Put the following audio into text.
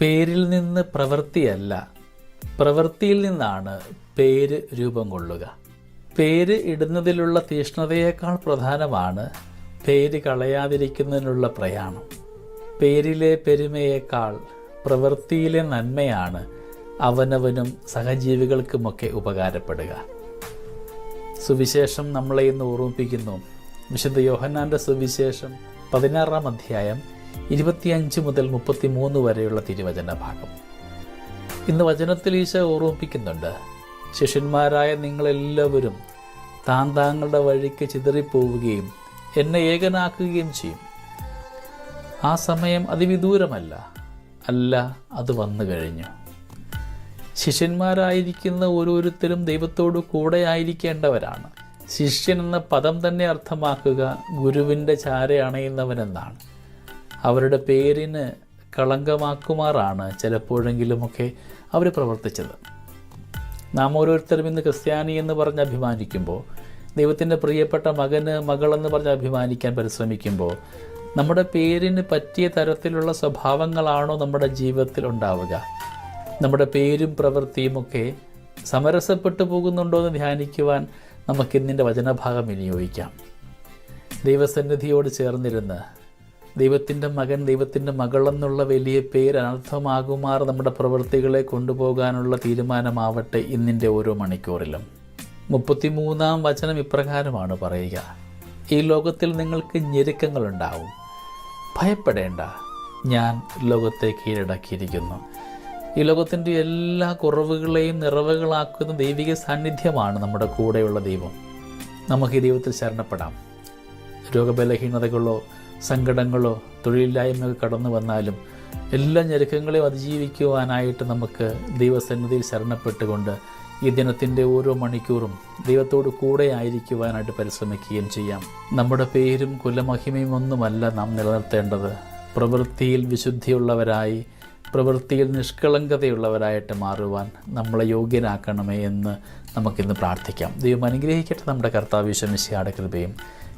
പേരിൽ നിന്ന് പ്രവൃത്തിയല്ല. പ്രവൃത്തിയിൽ നിന്നാണ് പേര് രൂപം കൊള്ളുക. പേര് ഇടുന്നതിലുള്ള തീഷ്ണതയേക്കാൾ പ്രധാനമാണ് പേര് കളയാതിരിക്കുന്നതിനുള്ള പ്രയാണം. പേരിലെ പെരുമയേക്കാൾ പ്രവൃത്തിയിലെ നന്മയാണ് അവനവനും സഹജീവികൾക്കുമൊക്കെ ഉപകാരപ്പെടുക. സുവിശേഷം നമ്മളെ ഇന്ന് ഓർമ്മിപ്പിക്കുന്നു. വിശുദ്ധ യോഹന്നാന്റെ സുവിശേഷം പതിനാറാം അധ്യായം ഇരുപത്തിയഞ്ച് മുതൽ മുപ്പത്തിമൂന്ന് വരെയുള്ള തിരുവചന ഭാഗം. ഇന്ന് വചനത്തിൽ ഈശ ഓർമ്മിപ്പിക്കുന്നുണ്ട് ശിഷ്യന്മാരായ നിങ്ങളെല്ലാവരും താൻ താങ്കളുടെ വഴിക്ക് ചിതറിപ്പോവുകയും എന്നെ ഏകനാക്കുകയും ചെയ്യും. ആ സമയം അതിവിദൂരമല്ല അല്ല അത് വന്നു കഴിഞ്ഞു. ശിഷ്യന്മാരായിരിക്കുന്ന ഓരോരുത്തരും ദൈവത്തോട് കൂടെ ആയിരിക്കേണ്ടവരാണ്. ശിഷ്യൻ എന്ന പദം തന്നെ അർത്ഥമാക്കുക ഗുരുവിന്റെ ചാര അണയുന്നവനെന്നാണ് അവരുടെ പേരിന് കളങ്കമാക്കുമാറാണ് ചിലപ്പോഴെങ്കിലുമൊക്കെ അവർ പ്രവർത്തിച്ചത്. നാം ഓരോരുത്തരും ഇന്ന് ക്രിസ്ത്യാനി എന്ന് പറഞ്ഞ് അഭിമാനിക്കുമ്പോൾ ദൈവത്തിന്റെ പ്രിയപ്പെട്ട മകന് മകളെന്ന് പറഞ്ഞ് അഭിമാനിക്കാൻ പരിശ്രമിക്കുമ്പോൾ നമ്മുടെ പേരിന് പറ്റിയ തരത്തിലുള്ള സ്വഭാവങ്ങളാണോ നമ്മുടെ ജീവിതത്തിൽ ഉണ്ടാവുക? നമ്മുടെ പേരും പ്രവൃത്തിയും ഒക്കെ സമരസപ്പെട്ടു പോകുന്നുണ്ടോ എന്ന് ധ്യാനിക്കുവാൻ നമുക്കിന്നിന്റെ വചനഭാഗം വിനിയോഗിക്കാം. ദൈവസന്നിധിയോട് ചേർന്നിരുന്ന് ദൈവത്തിന്റെ മകൻ ദൈവത്തിന്റെ മകളെന്നുള്ള വലിയ പേര് അനർത്ഥമാകുമാർ നമ്മുടെ പ്രവൃത്തികളെ കൊണ്ടുപോകാനുള്ള തീരുമാനമാവട്ടെ ഇന്നിന്റെ ഓരോ മണിക്കൂറിലും. മുപ്പത്തിമൂന്നാം വചനം ഇപ്രകാരമാണ് പറയുക. ഈ ലോകത്തിൽ നിങ്ങൾക്ക് ഞെരുക്കങ്ങളുണ്ടാവും. ഭയപ്പെടേണ്ട. ഞാൻ ലോകത്തെ കീഴടക്കിയിരിക്കുന്നു. ഈ ലോകത്തിന്റെ എല്ലാ കുറവുകളെയും നിറവുകളാക്കുന്ന ദൈവിക സാന്നിധ്യമാണ് നമ്മുടെ കൂടെയുള്ള ദൈവം. നമുക്ക് ഈ ദൈവത്തിൽ ശരണപ്പെടാം. രോഗബലഹീനതകളോ സങ്കടങ്ങളോ തൊഴിലില്ലായ്മകൾ കടന്നു വന്നാലും എല്ലാ ഞെരുക്കങ്ങളെയും അതിജീവിക്കുവാനായിട്ട് നമുക്ക് ദൈവസന്നിധിയിൽ ശരണപ്പെട്ടുകൊണ്ട് ഈ ദിനത്തിന്റെ ഓരോ മണിക്കൂറും ദൈവത്തോട് കൂടെ ആയിരിക്കുവാനായിട്ട് പരിശ്രമിക്കുകയും ചെയ്യാം. നമ്മുടെ പേരും കുലമഹിമയും ഒന്നുമല്ല നാം നിലനിർത്തേണ്ടത്. പ്രവൃത്തിയിൽ വിശുദ്ധിയുള്ളവരായി പ്രവൃത്തിയിൽ നിഷ്കളങ്കതയുള്ളവരായിട്ട് മാറുവാൻ നമ്മളെ യോഗ്യനാക്കണമേ എന്ന് നമുക്കിന്ന് പ്രാർത്ഥിക്കാം. ദൈവം അനുഗ്രഹിക്കട്ടെ നമ്മുടെ കർത്താവ് വിശ്വമിശിയാടെ കൃപയും.